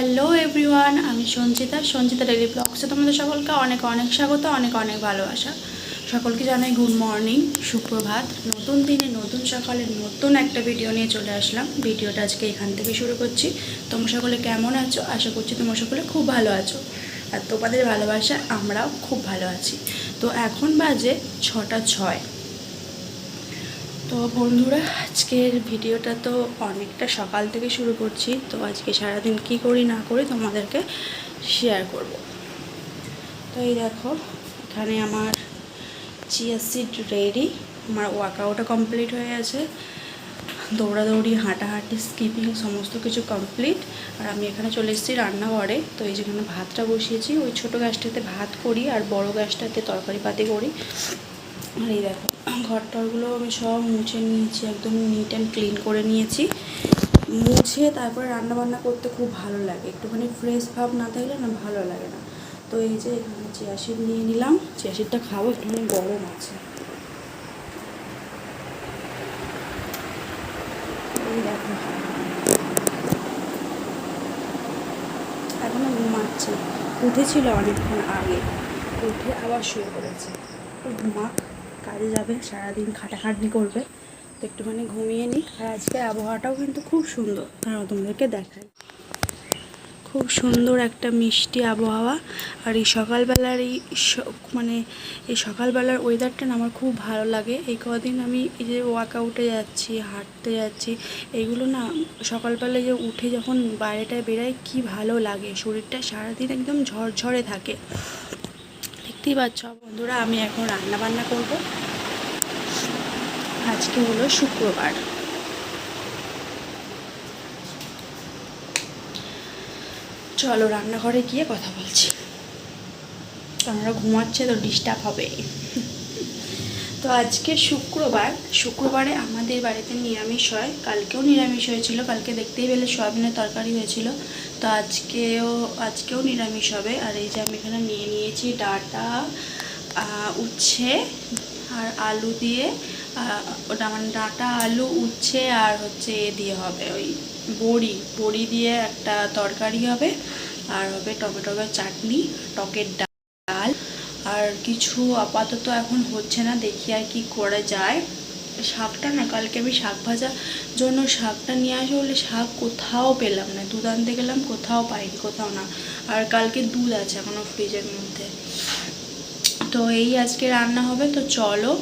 Hello everyone, আমি Sanchita. Sanchita daily ব্লগসে তোমাদের সকলকে অনেক অনেক স্বাগত, অনেক অনেক ভালোবাসা। সকলকে জানাই গুড মর্নিং সুপ্রভাত। নতুন দিনে, নতুন সকালে নতুন একটা ভিডিও নিয়ে চলে আসলাম। ভিডিওটা আজকে এখান থেকে শুরু করছি। তোমরা সকলে কেমন আছো? আশা করছি তোমরা সকলে খুব ভালো আছো। আর তোমাদের ভালোবাসা আমরাও খুব ভালো আছি। তো এখন বাজে ছটা ছয়। তো বন্ধুরা, আজকের ভিডিওটা তো অনেকটা সকাল থেকে শুরু করছি, তো আজকে সারাদিন কি করি না করি তোমাদেরকে শেয়ার করব। তো এই দেখো, এখানে আমার চিয়া সিড রেডি আমার ওয়ার্কআউটও কমপ্লিট হয়ে গেছে, দৌড়াদৌড়ি, হাঁটাহাঁটি স্কিপিং সমস্ত কিছু কমপ্লিট আর আমি এখানে চলে এসেছি রান্নাঘরে, তো এই যেখানে ভাতটা বসিয়েছি, ওই ছোটো গ্যাসটাতে ভাত করি, আর বড় গ্যাসটাতে তরকারি পাতি করি। আর এই দেখো ঘর টরগুলো আমি সব মুছে নিয়েছি, একদম নিট অ্যান্ড ক্লিন করে নিয়েছি। মুছে তারপরে রান্না বান্না করতে খুব ভালো লাগে। একটুখানি ফ্রেশ ভাব না থাকলে না ভালো লাগে না। তো এই যে এখানে চিয়াশিড নিয়ে নিলাম। চিয়াশিডটা খাব, একটুখানি গরম আছে। এই দেখো। এখনও ঘুমাচ্ছে। উঠেছিল অনেকক্ষণ আগে। উঠে আবার শুয়ে পড়েছে। তো ঘুমাক কাজে যাবে, সারাদিন খাটাখাটনি করবে। তো একটুখানি ঘুমিয়ে নিই। আর আজকে আবহাওয়াটাও কিন্তু খুব সুন্দর। আর তোমাদেরকে দেখাই। খুব সুন্দর একটা মিষ্টি আবহাওয়া। আর এই সকালবেলার এই মানে এই সকালবেলার ওয়েদারটা না আমার খুব ভালো লাগে। এই কদিন আমি এই যে ওয়ার্কআউটে যাচ্ছি, হাঁটতে যাচ্ছি এইগুলো না সকালবেলায় যে উঠে যখন বাইরেটায় বেরাই কি ভালো লাগে। শরীরটা সারাদিন একদম ঝরঝরে থাকে। দেখতেই পাচ্ছ, বন্ধুরা, আমি এখন রান্না বান্না করব। আজকে হলো শুক্রবার। চলো, রান্নাঘরে গিয়ে কথা বলছি। আমরা ঘুমাচ্ছে তো ডিস্টার্ব হবে। তো আজকে শুক্রবার, শুক্রবারে আমাদের বাড়িতে নিরামিষ হয়। কালকেও নিরামিষ হয়েছিল, কালকে দেখতেই পেলে সয়াবিনের তরকারি হয়েছিল। তো আজকেও আজকেও নিরামিষ হবে। আর এই যে আমি এখানে নিয়ে নিয়েছি ডাটা উচ্ছে আর আলু দিয়ে ওটা মানে ডাটা, আলু, উচ্ছে আর হচ্ছে এ দিয়ে হবে ওই বড়ি। বড়ি দিয়ে একটা তরকারি হবে। আর হবে টমেটোর চাটনি, টকের ডাল। আর কিছু আপাতত এখন হচ্ছে না, দেখি আর কি করা যায়। শাকটা না, কালকে আমি শাক ভাজার জন্য শাকটা নিয়ে আসি বলে শাক কোথাও পেলাম না, দুধ আনতে গেলাম, কোথাও পাইনি, কোথাও না। আর কালকে দুধ আছে এখনও ফ্রিজের মধ্যে। তো এই আজকে রান্না হবে, তো চলো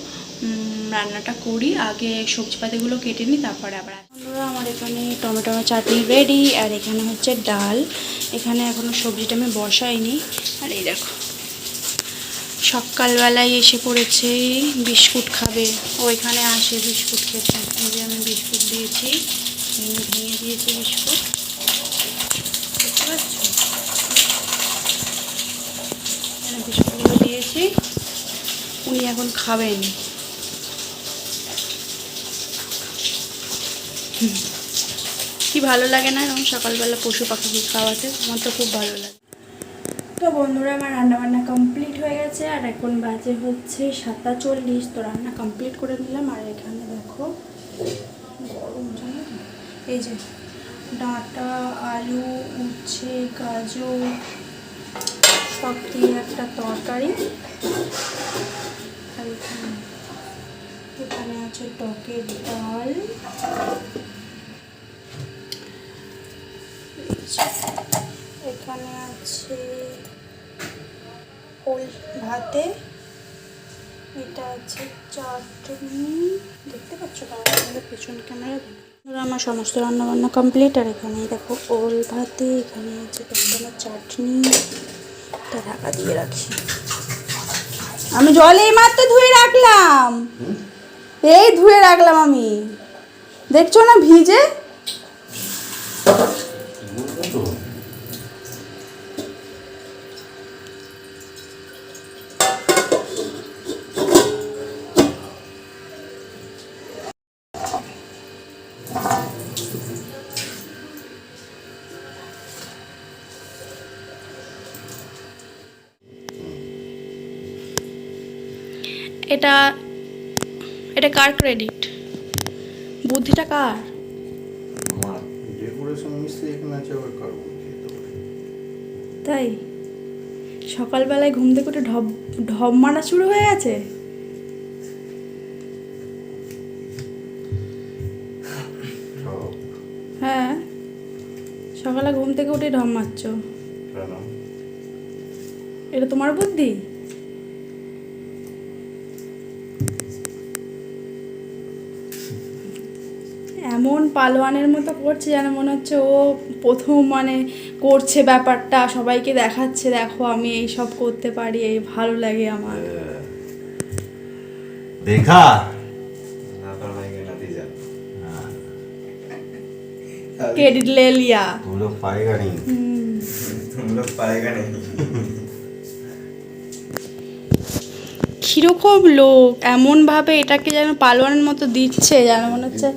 রান্নাটা করি, আগে সবজিপাতিগুলো কেটে নিই, তারপরে আবার বন্ধুরা, আমার এখানে টমেটো চাটনি রেডি আর এখানে হচ্ছে ডাল। এখানে এখনও সবজিটা আমি বসাইনি। আর এই দেখো। সকালবেলায় এসে পড়েছে, বিস্কুট খাবে। ওইখানে আসে বিস্কুট খেতে। এই যে আমি বিস্কুট দিয়েছি ভেঙে দিয়েছি বিস্কুট। পাচ্ছ? এখানে বিস্কুটগুলো দিয়েছি। উনি এখন খাবেন। কি ভালো লাগে না এরকম সকালবেলা পশু পাখিকে খাওয়াতে? আমার তো খুব ভালো লাগে। তো বন্ধুরা, আমার রান্না বান্না কমপ্লিট হয়ে গেছে, আর এখন বাজে হচ্ছে সাতটা চল্লিশ। তো রান্না কমপ্লিট করে নিলাম, আর এখানে দেখো, গরম জানো এই যে ডাঁটা, আলু, উচ্ছে, গাজর, সব দিয়ে একটা তরকারি। আর এখানে এখানে আছে টকের ডাল। এখানে আছে ওল ভাতে। এটা আছে চাটনি। দেখতে পাচ্ছ তাহলে? পেছন ক্যামেরা আমার সমস্ত রান্না বান্না কমপ্লিট আর এখানে দেখো ওল ভাতে, এখানে আছে টমেটোর চাটনি। এটা ঢাকা দিয়ে রাখি। আমি জলে এই মাত্র ধুয়ে রাখলাম। এই ধুয়ে রাখলাম আমি। দেখছ না ভিজে? এটা এটা কার ক্রেডিট বুদ্ধিটা কার? তাই? সকালবেলায় ঘুম থেকে উঠে ঢপ ঢপ মারা শুরু হয়ে গেছে? হ্যাঁ সকালে ঘুম থেকে উঠে ঢপ মারছো। এটা তোমার বুদ্ধি? পালোয়ানের মতো করছে যেন মনে হচ্ছে ও প্রথম মানে করছে ব্যাপারটা সবাইকে দেখাচ্ছে দেখো আমি এই সব করতে পারি এই ভালো লাগে আমার देखा लापरवाही का नतीजा क्रेडिट ले लिया तुम लोग पाएगा नहीं तुम लोग पाएगा नहीं কীরকম লোক? এমনভাবে এটাকে যেন পালোয়ানের মতো দিচ্ছে যেন মনে হচ্ছে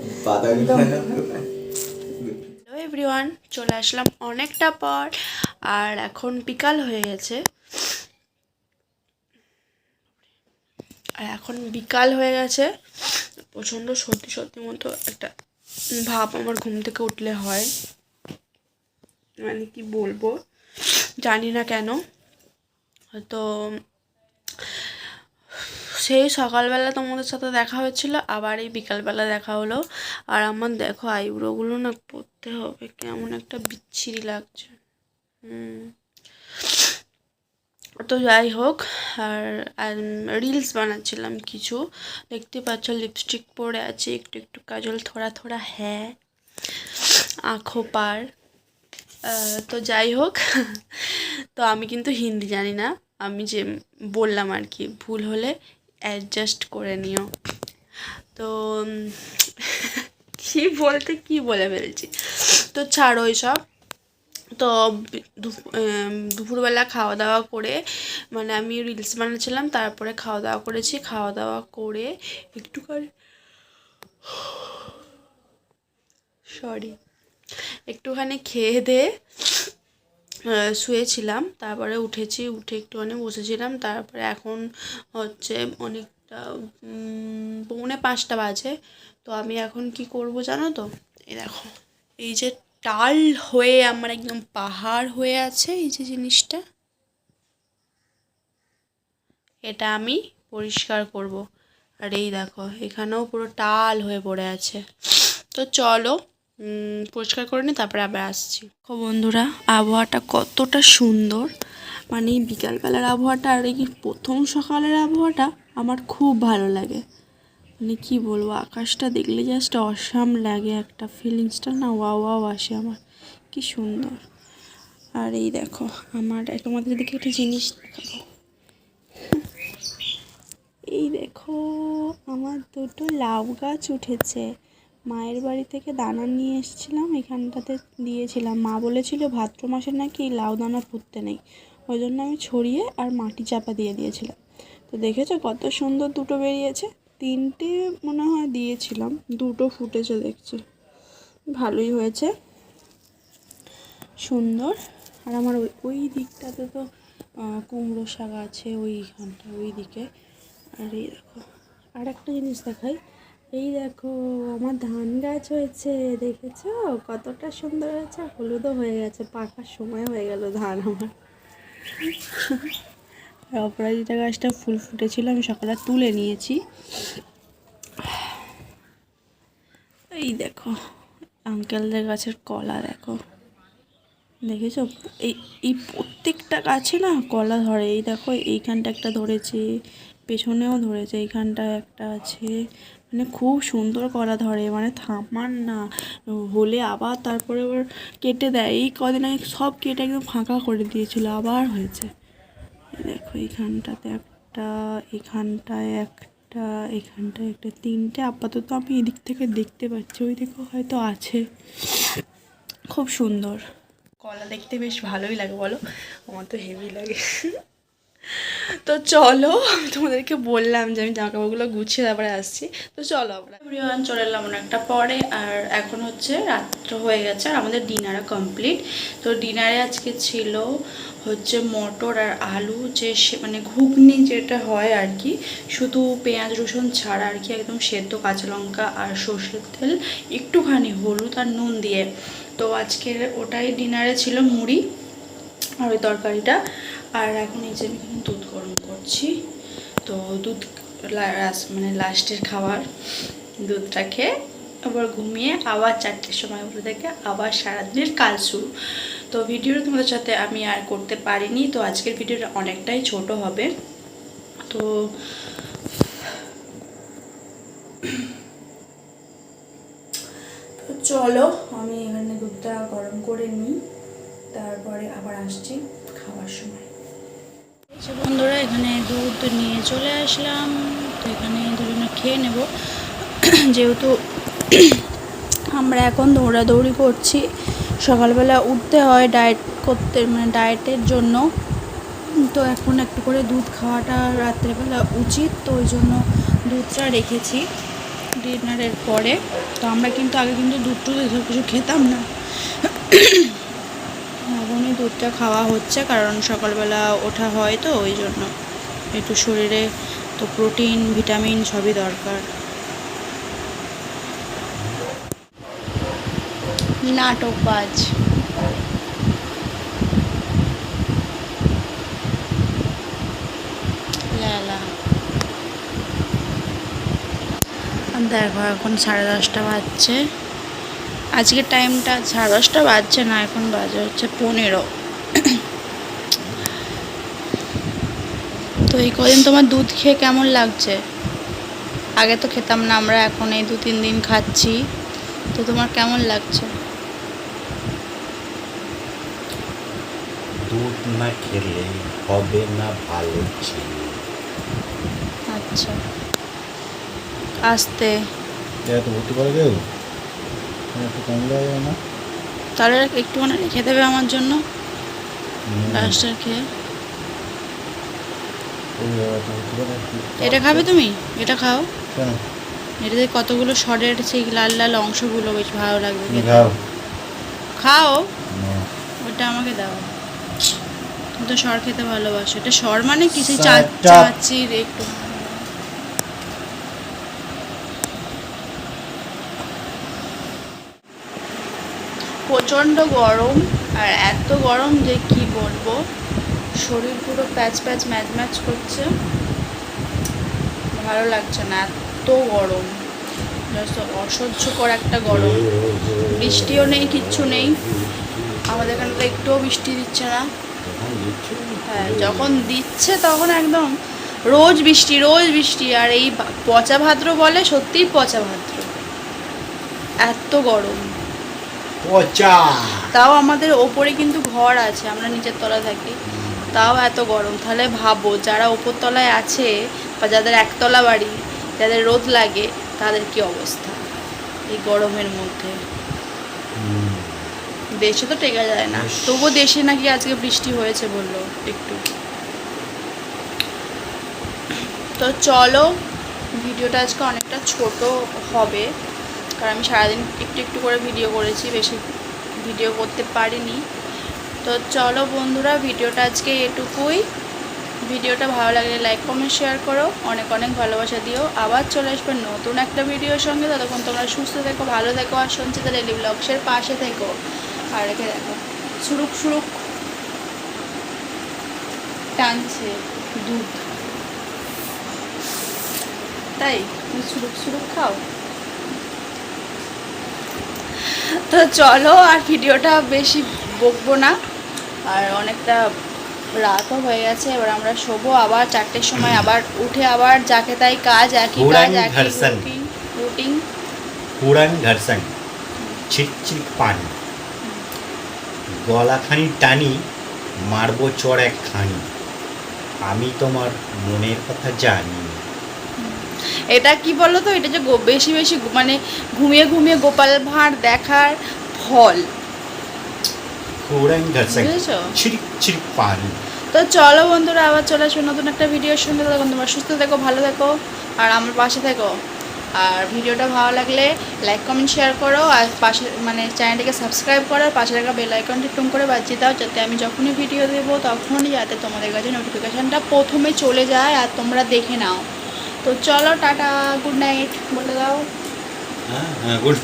হ্যালো এভরিওয়ান চলে আসলাম অনেকটা পর আর এখন বিকাল হয়ে গেছে। আর এখন বিকাল হয়ে গেছে। প্রচণ্ড সত্যি সত্যি মতো একটা ভাব আমার ঘুম থেকে উঠলে হয়। মানে কি বলব? জানি না কেন। হয়তো সেই সকালবেলা তোমাদের সাথে দেখা হয়েছিল, আবার এই বিকালবেলা দেখা হলো। আর আমার দেখো আইব্রোগুলো না করতে হবে, কেমন একটা বিচ্ছিরি লাগছে। হুম। তো যাই হোক, আর রিলস বানাচ্ছিলাম কিছু। দেখতে পাচ্ছ লিপস্টিক পরে আছে, একটু একটু কাজল, থোড়া থোড়া হ্যাঁ আঁখো পার তো যাই হোক, তো আমি কিন্তু হিন্দি জানি না, আমি যে বললাম আর কি, ভুল হলে অ্যাডজাস্ট করে নিও। তো কি বলতে কি বলে ফেলছি? তো ছাড়ো সব তো দুপুরবেলা খাওয়া দাওয়া করে মানে আমি রিলস বানাচ্ছিলাম তারপরে খাওয়া দাওয়া করেছি। খাওয়া দাওয়া করে একটু একটুখানি সরি একটুখানি খেয়ে আহ, শুয়েছিলাম। তারপরে উঠেছি, উঠে একটুখানি বসেছিলাম। তারপরে এখন হচ্ছে অনেকটা পৌনে পাঁচটা বাজে। তো আমি এখন কি করব জানো তো? এই দেখো, এই যে টাল হয়ে আমার একদম পাহাড় হয়ে আছে, এই যে জিনিসটা। এটা আমি পরিষ্কার করব। আর এই দেখো, এখানেও পুরো টাল হয়ে পড়ে আছে। তো চলো পরিষ্কার করে নিই তারপরে আবার আসছি। বন্ধুরা, আবহাওয়াটা কতটা সুন্দর। মানে বিকালবেলার আবহাওয়াটা আর এই প্রথম সকালের আবহাওয়াটা আমার খুব ভালো লাগে। মানে কি বলব, আকাশটা দেখলে জাস্ট অসাম লাগে একটা ফিলিংসটা না ওয়া ওয়াও আসে আমার। কি সুন্দর। আর এই দেখো, আমার তোমাদের দিকে একটা জিনিস দেখাবো। এই দেখো, আমার দুটো লাউ গাছ উঠেছে। মায়ের বাড়ি থেকে দানা নিয়ে এসেছিলাম, এখানটাতে দিয়েছিলাম। মা বলেছিল ভাদ্র মাসে নাকি লাউ দানা ফুটতে নেই। ওই জন্য আমি ছড়িয়ে আর মাটি চাপা দিয়ে দিয়েছিলাম। তো দেখেছ কত সুন্দর দুটো বেরিয়েছে? তিনটে মনে হয় দিয়েছিলাম, দুটো ফুটেছে দেখছি। ভালোই হয়েছে। সুন্দর। আর আমার ওই ওই দিকটাতে তো কুমড়ো শাক আছে ওইখানটা ওই দিকে আর এই দেখো আর একটা জিনিস দেখাই। এই দেখো, আমার ধান গাছ হয়েছে, দেখেছ? কতটা সুন্দর হয়েছে হলুদও হয়ে গেছে। পাকার সময় হয়ে গেল ধান আমার। অপরাজিতা গাছটা ফুল ফুটেছিল, আমি সকালে তুলে নিয়েছি। এই দেখো, আঙ্কেলদের গাছের কলা দেখো। দেখেছ? এই এই প্রত্যেকটা গাছে না কলা ধরে। এই দেখো, এইখানটা একটা ধরেছে, পেছনেও ধরেছে, এইখানটায় একটা আছে। মানে খুব সুন্দর কলা ধরে মানে থামার না, হলে আবার তারপরে আবার কেটে দেয়। এই কদিন আগে সব কেটে একদম ফাঁকা করে দিয়েছিল, আবার হয়েছে। দেখো, এইখানটাতে একটা এখানটায় একটা এখানটায় একটা, তিনটে। আপাতত আমি এদিক থেকে দেখতে পাচ্ছি ওই দিকেও হয়তো আছে। খুব সুন্দর। কলা দেখতে বেশ ভালোই লাগে, বলো? আমার তো হেভি লাগে। তো চলো, তোমাদেরকে বললাম যে আমি জামা কাপড়গুলো গুছিয়ে তারপরে আসছি। তো চলো আমরা। এভরিওয়ান চলে এলাম অনেকটা পরে, আর এখন হচ্ছে রাত্র হয়ে গেছে আর আমাদের ডিনারও কমপ্লিট তো ডিনারে আজকে ছিল হচ্ছে মটর আর আলু, যে মানে ঘুগনি যেটা হয় আর কি, শুধু পেঁয়াজ রসুন ছাড়া আর কি, একদম সেদ্ধ কাঁচা লঙ্কা আর সর্ষের তেল, একটুখানি হলুদ আর নুন দিয়ে। তো আজকের ওটাই ডিনারে ছিল মুড়ি আর ওই তরকারিটা। আর এখন এই যে আমি দুধ গরম করছি, তো দুধ মানে লাস্টের খাবার দুধটা খেয়ে আবার ঘুমিয়ে আবার চারটের সময় উঠে থেকে আবার সারাদিনের কাজ শুরু। তো ভিডিওটা তোমাদের সাথে আমি আর করতে পারিনি, তো আজকের ভিডিওটা অনেকটাই ছোট হবে। তো চলো, আমি এখানে দুধটা গরম করে নিই, তারপরে আবার আসছি খাওয়ার সময়। বন্ধুরা এখানে দুধ নিয়ে চলে আসলাম। তো এখানে দুজনে খেয়ে নেব। যেহেতু আমরা এখন দৌড়াদৌড়ি করছি, সকালবেলা উঠতে হয় ডায়েট করতে মানে ডায়েটের জন্য। তো এখন একটু করে দুধ খাওয়াটা রাত্রেবেলা উচিত, তো ওই জন্য দুধটা রেখেছি ডিনারের পরে। তো আমরা কিন্তু আগে কিন্তু দুধ টুধ কিছু খেতাম না। এখনই দুধটা খাওয়া হচ্ছে, কারণ সকালবেলা ওঠা হয় তো, ওই জন্য। একটু শরীরে তো প্রোটিন, ভিটামিন সবই দরকার। নাটকবাজ। দেখো, এখন সাড়ে দশটা বাজছে। আজকের টাইমটা সাড়ে দশটা বাজছে না এখন বাজে হচ্ছে পনেরো। তো এই কদিন তোমার দুধ খেয়ে কেমন লাগছে? আগে তো খেতাম না আমরা এখন এই দু তিন দিন খাচ্ছি। তো তোমার কেমন লাগছে? দুধ না খেলে হবে না ভালো আচ্ছা। আস্তে। কেউ? একটু তাহলে একটুখানি রেখে দেবে আমার জন্য। লাস্টার খেয়ে। এটা খাবে তুমি? এটা খাও। এটাতে কতগুলো শর্টের সেই লাল লাল অংশগুলো বেশ ভালো লাগবে খাও। ওটা আমাকে দাও। তুমি তো সর খেতে ভালোবাসো। এটা সর মানে কি? সেই চাচির একটু প্রচণ্ড গরম আর এত গরম যে কি বলব? শরীর পুরো প্যাচ প্যাচ ম্যাচ ম্যাচ করছে। ভালো লাগছে না, এত গরম। অসহ্যকর একটা গরম। বৃষ্টিও নেই, কিচ্ছু নেই। আমাদের এখানে তো একটুও বৃষ্টি দিচ্ছে না। হ্যাঁ যখন দিচ্ছে তখন একদম রোজ বৃষ্টি রোজ বৃষ্টি। আর এই পচা ভাদ্র বলে সত্যিই পচা ভাদ্র। এত গরম। পচা। তাও আমাদের ওপরে কিন্তু ঘর আছে আমরা নিচের তলা থাকি। তাও এত গরম তাহলে ভাবো যারা ওপর তলায় আছে বা যাদের একতলা বাড়ি যাদের রোদ লাগে তাদের কি অবস্থা এই গরমের মধ্যে? দেশে তো টেকা যায় না। তবু দেশে নাকি আজকে বৃষ্টি হয়েছে বলল একটু। তো চলো ভিডিওটা আজকে অনেকটা ছোট হবে। কারণ আমি সারাদিন একটু একটু করে ভিডিও করেছি, বেশি ভিডিও করতে পারিনি। তো চলো বন্ধুরা ভিডিওটা আজকে এটুকুই। ভিডিওটা ভালো লাগলে লাইক কমেন্ট শেয়ার করো। অনেক অনেক ভালোবাসা দিও। আবার চলে আসবে নতুন একটা ভিডিওর সঙ্গে। ততক্ষণ তোমরা সুস্থ থেকো, ভালো থেকো আর সঞ্চিতা ডেলি ব্লগসের পাশে থেকো। আর রেখে দেখো, সুরুক সুরুক টানছে দুধ। তাই, তুমি সুরুক সুরুক খাও? তো চলো আর ভিডিওটা বেশি বকবো না। আর অনেকটা রাতও হয়ে গেছে এবার আমরা শোবো আবার চারটের সময় আবার উঠে আবার যাকে তাই কাজ একই কাজ একই রুটিন পুরান ঘর্ষণ। ছিটছিট পানি। গলাখানি টানি মারবো চর এক খানি। আমি তোমার মনের কথা জানি। এটা কি বলো তো এটা যে বেশি বেশি মানে ঘুমিয়ে ঘুমিয়ে গোপাল ভাঁড় দেখার ফল। তো চলো বন্ধুরা আবার চলে আসব নতুন একটা ভিডিওর সঙ্গে। তখন তোমরা সুস্থ থেকো ভালো থেকো আর আমার পাশে থেকো। আর ভিডিওটা ভালো লাগলে লাইক কমেন্ট শেয়ার করো আর পাশে মানে চ্যানেলটিকে সাবস্ক্রাইব করো আর পাশে থাকা বেল আইকনটি টুম করে বাজিয়ে দাও যাতে আমি যখনই ভিডিও দেবো তখনই যাতে তোমাদের কাছে নোটিফিকেশানটা প্রথমে চলে যায় আর তোমরা দেখে নাও। তো চলো টাটা গুড নাইট বলে দাও। হ্যাঁ হ্যাঁ গুড